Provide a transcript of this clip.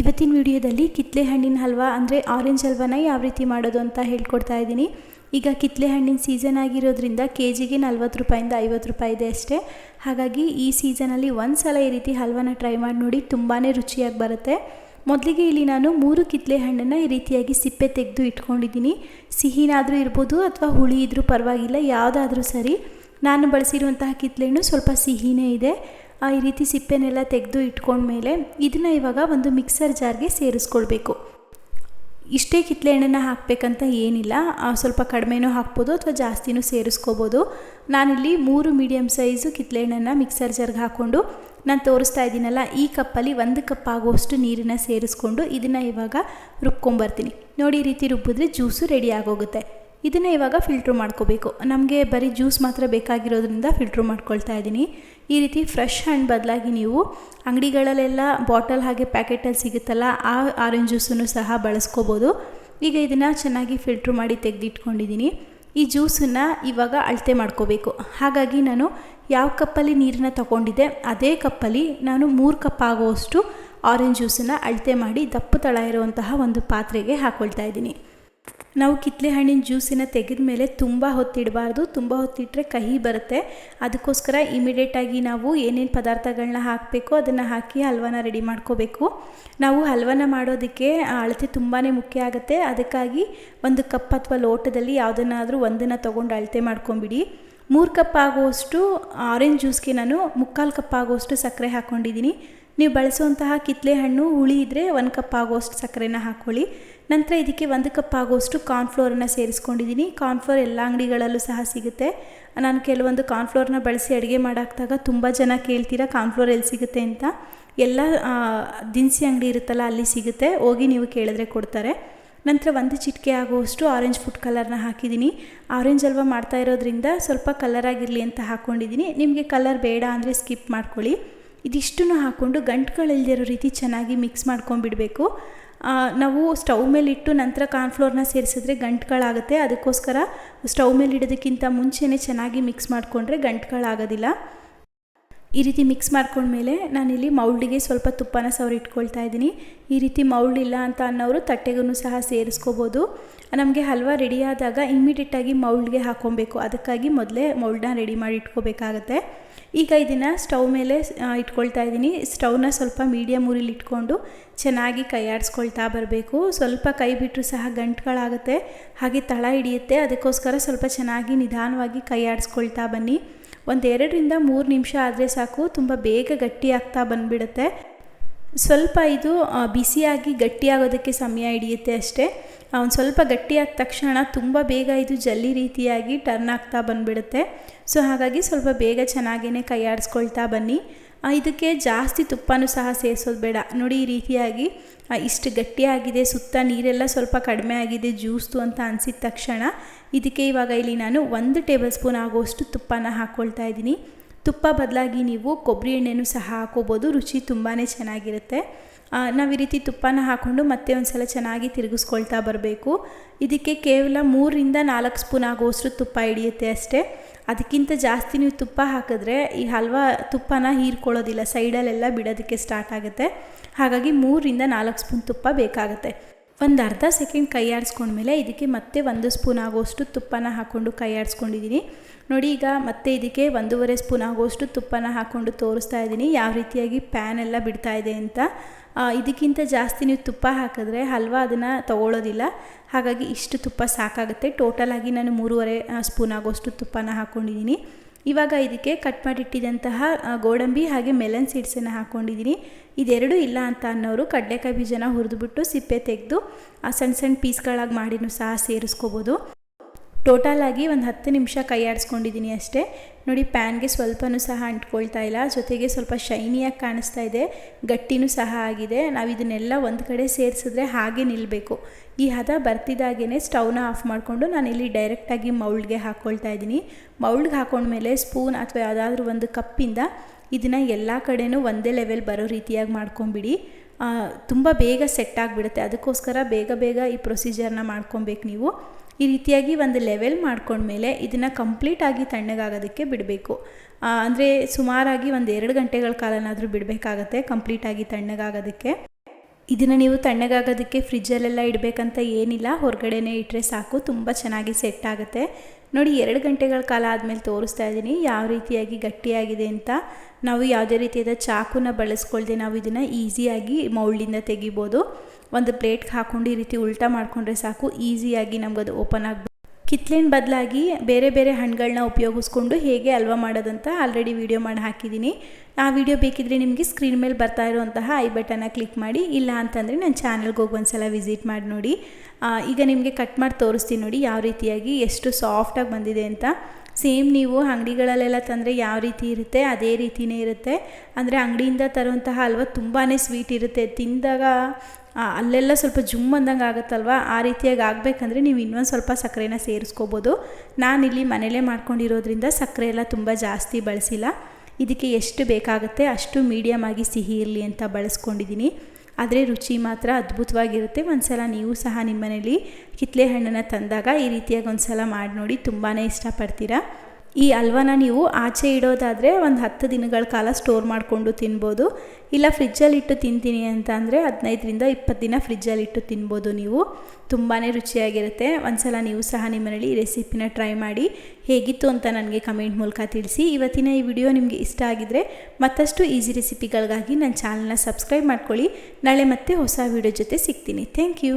ಇವತ್ತಿನ ವಿಡಿಯೋದಲ್ಲಿ ಕಿತ್ಲೆ ಹಣ್ಣಿನ ಹಲ್ವಾ ಅಂದರೆ ಆರೆಂಜ್ ಹಲ್ವಾನ ಯಾವ ರೀತಿ ಮಾಡೋದು ಅಂತ ಹೇಳ್ಕೊಡ್ತಾ ಇದ್ದೀನಿ. ಈಗ ಕಿತ್ಲೆ ಹಣ್ಣಿನ ಸೀಸನ್ ಆಗಿರೋದ್ರಿಂದ ಕೆ ಜಿಗೆ ನಲ್ವತ್ತು ರೂಪಾಯಿಂದ ಐವತ್ತು ರೂಪಾಯಿ ಇದೆ ಅಷ್ಟೇ. ಹಾಗಾಗಿ ಈ ಸೀಸನಲ್ಲಿ ಒಂದು ಸಲ ಈ ರೀತಿ ಹಲ್ವಾನ ಟ್ರೈ ಮಾಡಿ ನೋಡಿ ತುಂಬಾ ರುಚಿಯಾಗಿ ಬರುತ್ತೆ. ಮೊದಲಿಗೆ ಇಲ್ಲಿ ನಾನು ಮೂರು ಕಿತ್ಲೆ ಹಣ್ಣನ್ನು ಈ ರೀತಿಯಾಗಿ ಸಿಪ್ಪೆ ತೆಗೆದು ಇಟ್ಕೊಂಡಿದ್ದೀನಿ. ಸಿಹಿನಾದರೂ ಇರ್ಬೋದು ಅಥವಾ ಹುಳಿ ಇದ್ದರೂ ಪರವಾಗಿಲ್ಲ, ಯಾವುದಾದ್ರೂ ಸರಿ. ನಾನು ಬಳಸಿರುವಂತಹ ಕಿತ್ಲೆಹಣ್ಣು ಸ್ವಲ್ಪ ಸಿಹಿನೇ ಇದೆ. ಈ ರೀತಿ ಸಿಪ್ಪೆನೆಲ್ಲ ತೆಗೆದು ಇಟ್ಕೊಂಡ್ಮೇಲೆ ಇದನ್ನು ಇವಾಗ ಒಂದು ಮಿಕ್ಸರ್ ಜಾರ್ಗೆ ಸೇರಿಸ್ಕೊಳ್ಬೇಕು. ಇಷ್ಟೇ ಕಿತ್ಲೆ ಎಣ್ಣೆನ ಹಾಕಬೇಕಂತ ಏನಿಲ್ಲ. ಸ್ವಲ್ಪ ಕಡಿಮೆನೂ ಹಾಕ್ಬೋದು ಅಥವಾ ಜಾಸ್ತಿನೂ ಸೇರಿಸ್ಕೋಬೋದು. ನಾನಿಲ್ಲಿ ಮೂರು ಮೀಡಿಯಮ್ ಸೈಜು ಕಿತ್ಲೆ ಎಣ್ಣೆನ ಮಿಕ್ಸರ್ ಜಾರ್ಗೆ ಹಾಕ್ಕೊಂಡು ನಾನು ತೋರಿಸ್ತಾ ಇದ್ದೀನಲ್ಲ, ಈ ಕಪ್ಪಲ್ಲಿ ಒಂದು ಕಪ್ ಆಗುವಷ್ಟು ನೀರನ್ನು ಸೇರಿಸ್ಕೊಂಡು ಇದನ್ನು ಇವಾಗ ರುಬ್ಕೊಂಬರ್ತೀನಿ. ನೋಡಿ, ಈ ರೀತಿ ರುಬ್ಬಿದ್ರೆ ಜ್ಯೂಸು ರೆಡಿ ಆಗೋಗುತ್ತೆ. ಇದನ್ನು ಇವಾಗ ಫಿಲ್ಟ್ರ್ ಮಾಡ್ಕೋಬೇಕು. ನಮಗೆ ಬರೀ ಜ್ಯೂಸ್ ಮಾತ್ರ ಬೇಕಾಗಿರೋದ್ರಿಂದ ಫಿಲ್ಟ್ರ್ ಮಾಡ್ಕೊಳ್ತಾ ಇದ್ದೀನಿ. ಈ ರೀತಿ ಫ್ರೆಶ್ ಹಣ್ಣು ಬದಲಾಗಿ ನೀವು ಅಂಗಡಿಗಳಲ್ಲೆಲ್ಲ ಬಾಟಲ್ ಹಾಗೆ ಪ್ಯಾಕೆಟಲ್ಲಿ ಸಿಗುತ್ತಲ್ಲ, ಆ ಆರೆಂಜ್ ಜ್ಯೂಸನ್ನು ಸಹ ಬಳಸ್ಕೋಬೋದು. ಈಗ ಇದನ್ನು ಚೆನ್ನಾಗಿ ಫಿಲ್ಟ್ರ್ ಮಾಡಿ ತೆಗೆದಿಟ್ಕೊಂಡಿದ್ದೀನಿ ಈ ಜ್ಯೂಸನ್ನು ಇವಾಗ ಅಳತೆ ಮಾಡ್ಕೋಬೇಕು. ಹಾಗಾಗಿ ನಾನು ಯಾವ ಕಪ್ಪಲ್ಲಿ ನೀರನ್ನ ತಗೊಂಡಿದ್ದೆ, ಅದೇ ಕಪ್ಪಲ್ಲಿ ನಾನು ಮೂರು ಕಪ್ ಆಗುವಷ್ಟು ಆರೆಂಜ್ ಜ್ಯೂಸನ್ನು ಅಳತೆ ಮಾಡಿ ದಪ್ಪು ತಳ ಇರುವಂತಹ ಒಂದು ಪಾತ್ರೆಗೆ ಹಾಕ್ಕೊಳ್ತಾ ಇದ್ದೀನಿ. ನಾವು ಕಿತ್ಲೆ ಹಣ್ಣಿನ ಜ್ಯೂಸಿನ ತೆಗೆದ ಮೇಲೆ ತುಂಬ ಹೊತ್ತಿಡಬಾರ್ದು, ತುಂಬ ಹೊತ್ತಿಟ್ಟರೆ ಕಹಿ ಬರುತ್ತೆ. ಅದಕ್ಕೋಸ್ಕರ ಇಮಿಡಿಯೇಟಾಗಿ ನಾವು ಏನೇನು ಪದಾರ್ಥಗಳನ್ನ ಹಾಕಬೇಕು ಅದನ್ನು ಹಾಕಿ ಹಲ್ವಾನ ರೆಡಿ ಮಾಡ್ಕೋಬೇಕು. ನಾವು ಹಲ್ವಾನ ಮಾಡೋದಕ್ಕೆ ಅಳತೆ ತುಂಬಾ ಮುಖ್ಯ ಆಗುತ್ತೆ. ಅದಕ್ಕಾಗಿ ಒಂದು ಕಪ್ ಅಥವಾ ಲೋಟದಲ್ಲಿ ಯಾವುದನ್ನಾದರೂ ಒಂದನ್ನು ತೊಗೊಂಡು ಅಳತೆ ಮಾಡ್ಕೊಂಬಿಡಿ. ಮೂರು ಕಪ್ ಆಗುವಷ್ಟು ಆರೆಂಜ್ ಜ್ಯೂಸ್ಗೆ ನಾನು ಮುಕ್ಕಾಲು ಕಪ್ ಆಗುವಷ್ಟು ಸಕ್ಕರೆ ಹಾಕ್ಕೊಂಡಿದ್ದೀನಿ ನೀವು ಬಳಸುವಂತಹ ಕಿತ್ಲೆ ಹಣ್ಣು ಹುಳಿ ಇದ್ದರೆ ಒಂದು ಕಪ್ ಆಗುವಷ್ಟು ಸಕ್ಕರೆನ ಹಾಕ್ಕೊಳ್ಳಿ ನಂತರ ಇದಕ್ಕೆ ಒಂದು ಕಪ್ ಆಗುವಷ್ಟು ಕಾರ್ನ್ಫ್ಲೋರನ್ನು ಸೇರಿಸ್ಕೊಂಡಿದ್ದೀನಿ. ಕಾರ್ನ್ಫ್ಲೋರ್ ಎಲ್ಲ ಅಂಗಡಿಗಳಲ್ಲೂ ಸಹ ಸಿಗುತ್ತೆ. ನಾನು ಕೆಲವೊಂದು ಕಾರ್ನ್ಫ್ಲೋರ್ನ ಬಳಸಿ ಅಡುಗೆ ಮಾಡಾಕ್ದಾಗ ತುಂಬ ಜನ ಕೇಳ್ತೀರಾ ಕಾರ್ನ್ಫ್ಲೋರ್ ಎಲ್ಲಿ ಸಿಗುತ್ತೆ ಅಂತ. ಎಲ್ಲ ದಿನಸಿ ಅಂಗಡಿ ಇರುತ್ತಲ್ಲ, ಅಲ್ಲಿ ಸಿಗುತ್ತೆ. ಹೋಗಿ ನೀವು ಕೇಳಿದ್ರೆ ಕೊಡ್ತಾರೆ. ನಂತರ ಒಂದು ಚಿಟಿಕೆ ಆಗುವಷ್ಟು ಆರೆಂಜ್ ಫುಡ್ ಕಲರ್ನ ಹಾಕಿದ್ದೀನಿ. ಆರೆಂಜ್ ಹಲ್ವಾ ಮಾಡ್ತಾ ಇರೋದ್ರಿಂದ ಸ್ವಲ್ಪ ಕಲರ್ ಆಗಿರಲಿ ಅಂತ ಹಾಕ್ಕೊಂಡಿದ್ದೀನಿ ನಿಮಗೆ ಕಲರ್ ಬೇಡ ಅಂದರೆ ಸ್ಕಿಪ್ ಮಾಡ್ಕೊಳ್ಳಿ. ಇದಿಷ್ಟನ್ನು ಹಾಕ್ಕೊಂಡು ಗಂಟುಗಳಿಲ್ಲದಿರೋ ರೀತಿ ಚೆನ್ನಾಗಿ ಮಿಕ್ಸ್ ಮಾಡ್ಕೊಂಡ್ಬಿಡಬೇಕು. ನಾವು ಸ್ಟವ್ ಇಟ್ಟು ನಂತರ ಕಾರ್ನ್ಫ್ಲೋರ್ನ ಸೇರಿಸಿದ್ರೆ ಗಂಟುಗಳಾಗುತ್ತೆ. ಅದಕ್ಕೋಸ್ಕರ ಸ್ಟವ್ ಮೇಲೆ ಇಡೋದಕ್ಕಿಂತ ಮುಂಚೆನೇ ಚೆನ್ನಾಗಿ ಮಿಕ್ಸ್ ಮಾಡಿಕೊಂಡ್ರೆ ಗಂಟುಗಳಾಗೋದಿಲ್ಲ. ಈ ರೀತಿ ಮಿಕ್ಸ್ ಮಾಡ್ಕೊಂಡ್ಮೇಲೆ ನಾನಿಲ್ಲಿ ಮೌಲ್ಡಿಗೆ ಸ್ವಲ್ಪ ತುಪ್ಪನ ಸವರಿ ಇಟ್ಕೊಳ್ತಾ ಇದ್ದೀನಿ. ಈ ರೀತಿ ಮೌಲ್ಡ್ ಇಲ್ಲ ಅಂತ ಅನ್ನೋರು ತಟ್ಟೆಗೂ ಸಹ ಸೇರಿಸ್ಕೋಬೋದು. ನಮಗೆ ಹಲ್ವಾ ರೆಡಿಯಾದಾಗ ಇಮ್ಮಿಡಿಯೇಟಾಗಿ ಮೌಲ್ಡ್ಗೆ ಹಾಕ್ಕೊಬೇಕು ಅದಕ್ಕಾಗಿ ಮೊದಲೇ ಮೌಲ್ಡನ್ನ ರೆಡಿ ಮಾಡಿ ಇಟ್ಕೋಬೇಕಾಗತ್ತೆ. ಈಗ ಇದನ್ನು ಸ್ಟವ್ ಮೇಲೆ ಇಟ್ಕೊಳ್ತಾ ಇದ್ದೀನಿ. ಸ್ಟವ್ನ ಸ್ವಲ್ಪ ಮೀಡಿಯಮ್ ಊರಿಲಿ ಇಟ್ಕೊಂಡು ಚೆನ್ನಾಗಿ ಕೈ ಆಡಿಸ್ಕೊಳ್ತಾ ಬರಬೇಕು. ಸ್ವಲ್ಪ ಕೈ ಬಿಟ್ಟರು ಸಹ ಗಂಟುಗಳಾಗುತ್ತೆ. ಹಾಗೆ ತಳ ಹಿಡಿಯುತ್ತೆ. ಅದಕ್ಕೋಸ್ಕರ ಸ್ವಲ್ಪ ಚೆನ್ನಾಗಿ ನಿಧಾನವಾಗಿ ಕೈ ಆಡಿಸ್ಕೊಳ್ತಾ ಬನ್ನಿ. ಒಂದು ಎರಡರಿಂದ ಮೂರು ನಿಮಿಷ ಆದರೆ ಸಾಕು. ತುಂಬ ಬೇಗ ಗಟ್ಟಿ ಆಗ್ತಾ ಬಂದುಬಿಡುತ್ತೆ. ಸ್ವಲ್ಪ ಇದು ಬಿಸಿಯಾಗಿ ಗಟ್ಟಿಯಾಗೋದಕ್ಕೆ ಸಮಯ ಹಿಡಿಯುತ್ತೆ ಅಷ್ಟೇ. ಒಂದು ಸ್ವಲ್ಪ ಗಟ್ಟಿಯಾದ ತಕ್ಷಣ ತುಂಬ ಬೇಗ ಇದು ಜಲ್ಲಿ ರೀತಿಯಾಗಿ ಟರ್ನ್ ಆಗ್ತಾ ಬಂದುಬಿಡುತ್ತೆ. ಸೊ ಹಾಗಾಗಿ ಸ್ವಲ್ಪ ಬೇಗ ಚೆನ್ನಾಗೇ ಕೈ ಆಡಿಸ್ಕೊಳ್ತಾ ಬನ್ನಿ ಇದಕ್ಕೆ ಜಾಸ್ತಿ ತುಪ್ಪನೂ ಸಹ ಸೇರಿಸೋದು ಬೇಡ. ನೋಡಿ ಈ ರೀತಿಯಾಗಿ ಇಷ್ಟು ಗಟ್ಟಿಯಾಗಿದೆ, ಸುತ್ತ ನೀರೆಲ್ಲ ಸ್ವಲ್ಪ ಕಡಿಮೆ ಆಗಿದೆ ಜ್ಯೂಸ್ದು ಅಂತ ಅನಿಸಿದ ತಕ್ಷಣ, ಇದಕ್ಕೆ ಇವಾಗ ಇಲ್ಲಿ ನಾನು ಒಂದು ಟೇಬಲ್ ಸ್ಪೂನ್ ಆಗುವಷ್ಟು ತುಪ್ಪನ ಹಾಕ್ಕೊಳ್ತಾ ಇದ್ದೀನಿ. ತುಪ್ಪ ಬದಲಾಗಿ ನೀವು ಕೊಬ್ಬರಿ ಎಣ್ಣೆನೂ ಸಹ ಹಾಕೋಬೋದು. ರುಚಿ ತುಂಬಾ ಚೆನ್ನಾಗಿರುತ್ತೆ. ನಾವು ಈ ರೀತಿ ತುಪ್ಪನ ಹಾಕ್ಕೊಂಡು ಮತ್ತೆ ಒಂದು ಸಲ ಚೆನ್ನಾಗಿ ತಿರುಗಿಸ್ಕೊಳ್ತಾ ಬರಬೇಕು. ಇದಕ್ಕೆ ಕೇವಲ ಮೂರರಿಂದ ನಾಲ್ಕು ಸ್ಪೂನ್ ಆಗೋಷ್ಟು ತುಪ್ಪ ಹಿಡಿಯುತ್ತೆ ಅಷ್ಟೇ. ಅದಕ್ಕಿಂತ ಜಾಸ್ತಿ ನೀವು ತುಪ್ಪ ಹಾಕಿದ್ರೆ ಈ ಹಲ್ವಾ ತುಪ್ಪನ ಹೀರ್ಕೊಳ್ಳೋದಿಲ್ಲ. ಸೈಡಲ್ಲೆಲ್ಲ ಬಿಡೋದಕ್ಕೆ ಸ್ಟಾರ್ಟ್ ಆಗುತ್ತೆ. ಹಾಗಾಗಿ ಮೂರರಿಂದ ನಾಲ್ಕು ಸ್ಪೂನ್ ತುಪ್ಪ ಬೇಕಾಗುತ್ತೆ. ಒಂದು ಅರ್ಧ ಸೆಕೆಂಡ್ ಕೈ ಆಡಿಸ್ಕೊಂಡ್ಮೇಲೆ ಇದಕ್ಕೆ ಮತ್ತೆ ಒಂದು ಸ್ಪೂನ್ ಆಗೋಷ್ಟು ತುಪ್ಪನ ಹಾಕ್ಕೊಂಡು ಕೈ ಆಡಿಸ್ಕೊಂಡಿದ್ದೀನಿ ನೋಡಿ, ಈಗ ಮತ್ತೆ ಇದಕ್ಕೆ ಒಂದೂವರೆ ಸ್ಪೂನ್ ಆಗೋಷ್ಟು ತುಪ್ಪನ ಹಾಕ್ಕೊಂಡು ತೋರಿಸ್ತಾ ಇದ್ದೀನಿ ಯಾವ ರೀತಿಯಾಗಿ ಪ್ಯಾನ್ ಎಲ್ಲ ಬಿಡ್ತಾ ಇದೆ ಅಂತ. ಇದಕ್ಕಿಂತ ಜಾಸ್ತಿ ನೀವು ತುಪ್ಪ ಹಾಕಿದ್ರೆ ಹಲ್ವಾ ಅದನ್ನು ತಗೊಳ್ಳೋದಿಲ್ಲ ಹಾಗಾಗಿ ಇಷ್ಟು ತುಪ್ಪ ಸಾಕಾಗುತ್ತೆ. ಟೋಟಲಾಗಿ ನಾನು ಮೂರುವರೆ ಸ್ಪೂನ್ ಆಗೋಷ್ಟು ತುಪ್ಪನ ಹಾಕ್ಕೊಂಡಿದ್ದೀನಿ ಇವಾಗ ಇದಕ್ಕೆ ಕಟ್ ಮಾಡಿಟ್ಟಿದಂತಹ ಗೋಡಂಬಿ ಹಾಗೆ ಮೆಲನ್ ಸೀಡ್ಸನ್ನು ಹಾಕ್ಕೊಂಡಿದ್ದೀನಿ ಇದೆರಡು ಇಲ್ಲ ಅಂತ ಅನ್ನೋರು ಕಡಲೆಕಾಯಿ ಬೀಜನ ಹುರಿದುಬಿಟ್ಟು ಸಿಪ್ಪೆ ತೆಗೆದು, ಆ ಸಣ್ಣ ಸಣ್ಣ ಪೀಸ್ಗಳಾಗಿ ಮಾಡಿನೂ ಸಹ ಸೇರಿಸ್ಕೋಬೋದು. ಟೋಟಲಾಗಿ ಒಂದು ಹತ್ತು ನಿಮಿಷ ಕೈ ಆಡಿಸ್ಕೊಂಡಿದ್ದೀನಿ ಅಷ್ಟೇ. ನೋಡಿ ಪ್ಯಾನ್ಗೆ ಸ್ವಲ್ಪನೂ ಸಹ ಅಂಟ್ಕೊಳ್ತಾ ಇಲ್ಲ. ಜೊತೆಗೆ ಸ್ವಲ್ಪ ಶೈನಿಯಾಗಿ ಕಾಣಿಸ್ತಾ ಇದೆ. ಗಟ್ಟಿನೂ ಸಹ ಆಗಿದೆ. ನಾವು ಇದನ್ನೆಲ್ಲ ಒಂದು ಕಡೆ ಸೇರಿಸಿದ್ರೆ ಹಾಗೆ ನಿಲ್ಲಬೇಕು ಈ ಹದ ಬರ್ತಿದ್ದಾಗೇ ಸ್ಟವ್ನ ಆಫ್ ಮಾಡಿಕೊಂಡು ನಾನಿಲ್ಲಿ ಡೈರೆಕ್ಟಾಗಿ ಮೌಲ್ಡ್ಗೆ ಹಾಕ್ಕೊಳ್ತಾ ಇದ್ದೀನಿ ಮೌಲ್ಡ್ಗೆ ಹಾಕೊಂಡ್ಮೇಲೆ ಸ್ಪೂನ್ ಅಥವಾ ಯಾವುದಾದ್ರೂ ಒಂದು ಕಪ್ಪಿಂದ ಇದನ್ನು ಎಲ್ಲ ಕಡೆನೂ ಒಂದೇ ಲೆವೆಲ್ ಬರೋ ರೀತಿಯಾಗಿ ಮಾಡ್ಕೊಂಬಿಡಿ. ತುಂಬ ಬೇಗ ಸೆಟ್ ಆಗಿಬಿಡುತ್ತೆ. ಅದಕ್ಕೋಸ್ಕರ ಬೇಗ ಬೇಗ ಈ ಪ್ರೊಸೀಜರ್ನ ಮಾಡ್ಕೊಬೇಕು ನೀವು. ಈ ರೀತಿಯಾಗಿ ಒಂದು ಲೆವೆಲ್ ಮಾಡ್ಕೊಂಡ್ಮೇಲೆ ಇದನ್ನು ಕಂಪ್ಲೀಟಾಗಿ ತಣ್ಣಗಾಗೋದಕ್ಕೆ ಬಿಡಬೇಕು. ಅಂದರೆ ಸುಮಾರಾಗಿ ಒಂದು ಎರಡು ಗಂಟೆಗಳ ಕಾಲನಾದರೂ ಬಿಡಬೇಕಾಗತ್ತೆ ಕಂಪ್ಲೀಟಾಗಿ ತಣ್ಣಗಾಗೋದಕ್ಕೆ. ಇದನ್ನು ನೀವು ತಣ್ಣಗಾಗೋದಕ್ಕೆ ಫ್ರಿಜ್ಜಲ್ಲೆಲ್ಲ ಇಡಬೇಕಂತ ಏನಿಲ್ಲ, ಹೊರಗಡೆನೇ ಇಟ್ಟರೆ ಸಾಕು, ತುಂಬ ಚೆನ್ನಾಗಿ ಸೆಟ್ ಆಗುತ್ತೆ. ನೋಡಿ, ಎರಡು ಗಂಟೆಗಳ ಕಾಲ ಆದಮೇಲೆ ತೋರಿಸ್ತಾ ಇದ್ದೀನಿ, ಯಾವ ರೀತಿಯಾಗಿ ಗಟ್ಟಿಯಾಗಿದೆ ಅಂತ. ನಾವು ಯಾವುದೇ ರೀತಿಯಾದ ಚಾಕುನ ಬಳಸ್ಕೊಳ್ದೆ ನಾವು ಇದನ್ನು ಈಸಿಯಾಗಿ ಮೌಲ್ಡಿಂದ ತೆಗಿಬೋದು. ಒಂದು ಪ್ಲೇಟ್ಗೆ ಹಾಕೊಂಡು ಈ ರೀತಿ ಉಲ್ಟಾ ಮಾಡಿಕೊಂಡ್ರೆ ಸಾಕು, ಈಸಿಯಾಗಿ ನಮಗದು ಓಪನ್ ಆಗಿ ಕಿತ್ಲಿನ ಬದಲಾಗಿ ಬೇರೆ ಬೇರೆ ಹಣ್ಣುಗಳನ್ನ ಉಪಯೋಗಿಸ್ಕೊಂಡು ಹೇಗೆ ಅಲ್ವಾ ಮಾಡೋದಂತ ಆಲ್ರೆಡಿ ವಿಡಿಯೋ ಮಾಡಿ ಹಾಕಿದ್ದೀನಿ. ಆ ವಿಡಿಯೋ ಬೇಕಿದ್ರೆ ನಿಮಗೆ ಸ್ಕ್ರೀನ್ ಮೇಲೆ ಬರ್ತಾ ಇರುವಂತಹ ಐ ಬಟನ್ನ ಕ್ಲಿಕ್ ಮಾಡಿ, ಇಲ್ಲ ಅಂತಂದರೆ ನನ್ನ ಚಾನಲ್ಗೆ ಹೋಗಿ ಒಂದು ಸಲ ವಿಸಿಟ್ ಮಾಡಿ ನೋಡಿ. ಈಗ ನಿಮಗೆ ಕಟ್ ಮಾಡಿ ತೋರಿಸ್ತೀನಿ ನೋಡಿ, ಯಾವ ರೀತಿಯಾಗಿ ಎಷ್ಟು ಸಾಫ್ಟಾಗಿ ಬಂದಿದೆ ಅಂತ. ಸೇಮ್ ನೀವು ಅಂಗಡಿಗಳಲ್ಲೆಲ್ಲ ತಂದರೆ ಯಾವ ರೀತಿ ಇರುತ್ತೆ? ಅದೇ ರೀತಿಯೇ ಇರುತ್ತೆ. ಅಂದರೆ ಅಂಗಡಿಯಿಂದ ತರುವಂತಹ ಹಲ್ವ ತುಂಬಾ ಸ್ವೀಟ್ ಇರುತ್ತೆ. ತಿಂದಾಗ ಅಲ್ಲೆಲ್ಲ ಸ್ವಲ್ಪ ಜುಮ್ ಅಂದಂಗೆ ಆಗುತ್ತಲ್ವ? ಆ ರೀತಿಯಾಗಿ ಆಗಬೇಕಂದ್ರೆ ನೀವು ಇನ್ನೊಂದು ಸ್ವಲ್ಪ ಸಕ್ಕರೆನ ಸೇರಿಸ್ಕೋಬೋದು. ನಾನಿಲ್ಲಿ ಮನೇಲೇ ಮಾಡ್ಕೊಂಡಿರೋದ್ರಿಂದ ಸಕ್ಕರೆ ಎಲ್ಲ ತುಂಬ ಜಾಸ್ತಿ ಬಳಸಿಲ್ಲ. ಇದಕ್ಕೆ ಎಷ್ಟು ಬೇಕಾಗುತ್ತೆ ಅಷ್ಟು ಮೀಡಿಯಮ್ ಆಗಿ ಸಿಹಿ ಇರಲಿ ಅಂತ ಬಳಸ್ಕೊಂಡಿದ್ದೀನಿ. ಆದರೆ ರುಚಿ ಮಾತ್ರ ಅದ್ಭುತವಾಗಿರುತ್ತೆ. ಒಂದು ಸಲ ನೀವು ಸಹ ನಿಮ್ಮ ಮನೇಲಿ ಕಿತ್ತಲೆ ಹಣ್ಣನ್ನು ತಂದಾಗ ಈ ರೀತಿಯಾಗಿ ಒಂದು ಸಲ ಮಾಡಿ ನೋಡಿ ತುಂಬಾ ಇಷ್ಟಪಡ್ತೀರಾ? ಈ ಅಲ್ವಾನ ನೀವು ಆಚೆ ಇಡೋದಾದರೆ ಒಂದು ಹತ್ತು ದಿನಗಳ ಕಾಲ ಸ್ಟೋರ್ ಮಾಡಿಕೊಂಡು ತಿನ್ಬೋದು. ಇಲ್ಲ ಫ್ರಿಜ್ಜಲ್ಲಿಟ್ಟು ತಿಂತೀನಿ ಅಂತ ಅಂದರೆ ಹದಿನೈದರಿಂದ ಇಪ್ಪತ್ತು ದಿನ ಫ್ರಿಜ್ಜಲ್ಲಿ ಇಟ್ಟು ತಿನ್ಬೋದು ನೀವು. ತುಂಬಾ ರುಚಿಯಾಗಿರುತ್ತೆ. ಒಂದು ಸಲ ನೀವು ಸಹ ನಿಮ್ಮ ಮನೇಲಿ ಈ ರೆಸಿಪಿನ ಟ್ರೈ ಮಾಡಿ ಹೇಗಿತ್ತು ಅಂತ ನನಗೆ ಕಮೆಂಟ್ ಮೂಲಕ ತಿಳಿಸಿ. ಇವತ್ತಿನ ಈ ವಿಡಿಯೋ ನಿಮಗೆ ಇಷ್ಟ ಆಗಿದರೆ ಮತ್ತಷ್ಟು ಈಸಿ ರೆಸಿಪಿಗಳಿಗಾಗಿ ನನ್ನ ಚಾನಲ್ನ ಸಬ್ಸ್ಕ್ರೈಬ್ ಮಾಡ್ಕೊಳ್ಳಿ. ನಾಳೆ ಮತ್ತೆ ಹೊಸ ವಿಡಿಯೋ ಜೊತೆ ಸಿಗ್ತೀನಿ. Thank you